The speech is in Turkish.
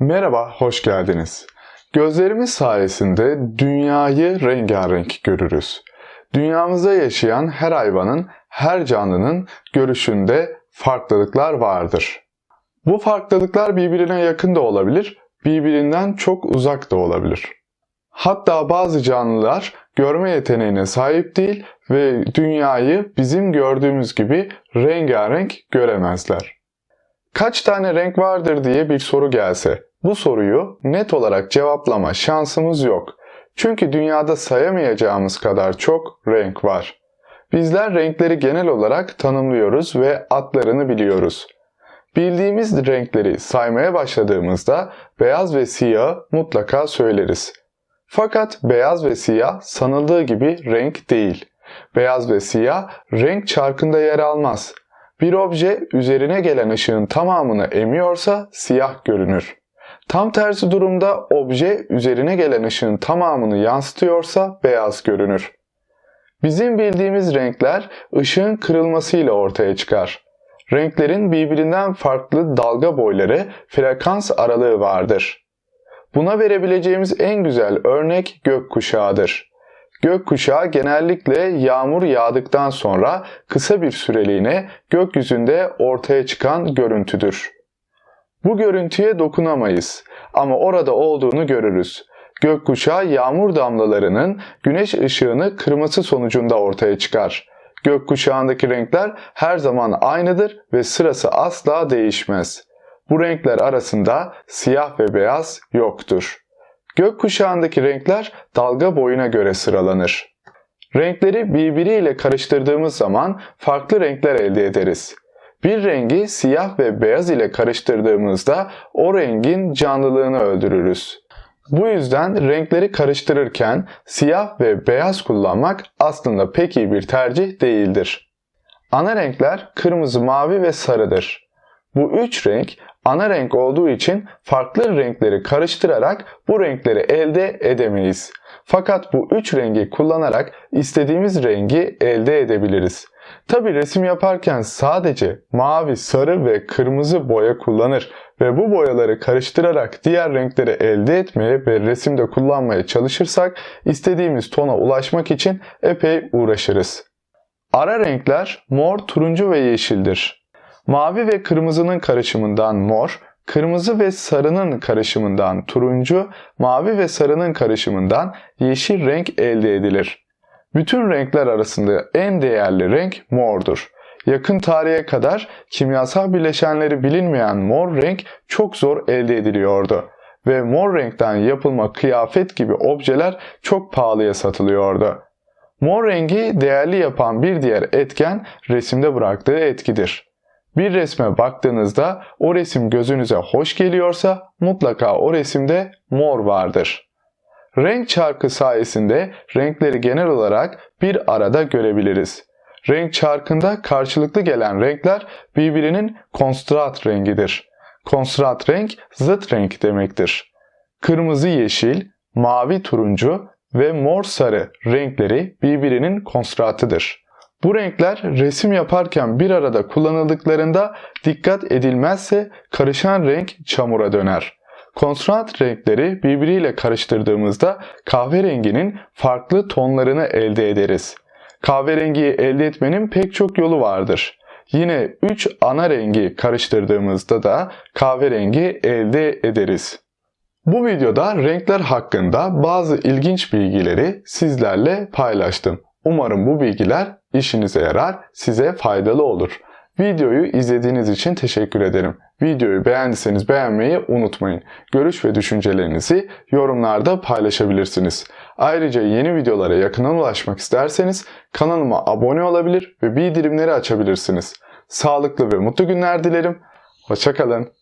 Merhaba, hoş geldiniz. Gözlerimiz sayesinde dünyayı rengarenk görürüz. Dünyamızda yaşayan her hayvanın, her canlının görüşünde farklılıklar vardır. Bu farklılıklar birbirine yakın da olabilir, birbirinden çok uzak da olabilir. Hatta bazı canlılar görme yeteneğine sahip değil ve dünyayı bizim gördüğümüz gibi rengarenk göremezler. Kaç tane renk vardır diye bir soru gelse, bu soruyu net olarak cevaplama şansımız yok. Çünkü dünyada sayamayacağımız kadar çok renk var. Bizler renkleri genel olarak tanımlıyoruz ve adlarını biliyoruz. Bildiğimiz renkleri saymaya başladığımızda beyaz ve siyah mutlaka söyleriz. Fakat beyaz ve siyah sanıldığı gibi renk değil. Beyaz ve siyah renk çarkında yer almaz. Bir obje üzerine gelen ışığın tamamını emiyorsa siyah görünür. Tam tersi durumda obje üzerine gelen ışığın tamamını yansıtıyorsa beyaz görünür. Bizim bildiğimiz renkler ışığın kırılmasıyla ortaya çıkar. Renklerin birbirinden farklı dalga boyları, frekans aralığı vardır. Buna verebileceğimiz en güzel örnek gökkuşağıdır. Gökkuşağı genellikle yağmur yağdıktan sonra kısa bir süreliğine gökyüzünde ortaya çıkan görüntüdür. Bu görüntüye dokunamayız ama orada olduğunu görürüz. Gökkuşağı yağmur damlalarının güneş ışığını kırması sonucunda ortaya çıkar. Gökkuşağındaki renkler her zaman aynıdır ve sırası asla değişmez. Bu renkler arasında siyah ve beyaz yoktur. Gökkuşağındaki renkler dalga boyuna göre sıralanır. Renkleri birbiriyle karıştırdığımız zaman farklı renkler elde ederiz. Bir rengi siyah ve beyaz ile karıştırdığımızda o rengin canlılığını öldürürüz. Bu yüzden renkleri karıştırırken siyah ve beyaz kullanmak aslında pek iyi bir tercih değildir. Ana renkler kırmızı, mavi ve sarıdır. Bu üç renk ana renk olduğu için farklı renkleri karıştırarak bu renkleri elde edemeyiz. Fakat bu üç rengi kullanarak istediğimiz rengi elde edebiliriz. Tabi resim yaparken sadece mavi, sarı ve kırmızı boya kullanır ve bu boyaları karıştırarak diğer renkleri elde etmeye ve resimde kullanmaya çalışırsak istediğimiz tona ulaşmak için epey uğraşırız. Ara renkler mor, turuncu ve yeşildir. Mavi ve kırmızının karışımından mor, kırmızı ve sarının karışımından turuncu, mavi ve sarının karışımından yeşil renk elde edilir. Bütün renkler arasında en değerli renk mordur. Yakın tarihe kadar kimyasal bileşenleri bilinmeyen mor renk çok zor elde ediliyordu ve mor renkten yapılma kıyafet gibi objeler çok pahalıya satılıyordu. Mor rengi değerli yapan bir diğer etken resimde bıraktığı etkidir. Bir resme baktığınızda o resim gözünüze hoş geliyorsa mutlaka o resimde mor vardır. Renk çarkı sayesinde renkleri genel olarak bir arada görebiliriz. Renk çarkında karşılıklı gelen renkler birbirinin konstrat rengidir. Konstrat renk zıt renk demektir. Kırmızı yeşil, mavi turuncu ve mor sarı renkleri birbirinin konstratıdır. Bu renkler resim yaparken bir arada kullanıldıklarında dikkat edilmezse karışan renk çamura döner. Kontrast renkleri birbiriyle karıştırdığımızda kahverenginin farklı tonlarını elde ederiz. Kahverengiyi elde etmenin pek çok yolu vardır. Yine 3 ana rengi karıştırdığımızda da kahverengi elde ederiz. Bu videoda renkler hakkında bazı ilginç bilgileri sizlerle paylaştım. Umarım bu bilgiler işinize yarar, size faydalı olur. Videoyu izlediğiniz için teşekkür ederim. Videoyu beğendiyseniz beğenmeyi unutmayın. Görüş ve düşüncelerinizi yorumlarda paylaşabilirsiniz. Ayrıca yeni videolara yakından ulaşmak isterseniz kanalıma abone olabilir ve bildirimleri açabilirsiniz. Sağlıklı ve mutlu günler dilerim. Hoşçakalın.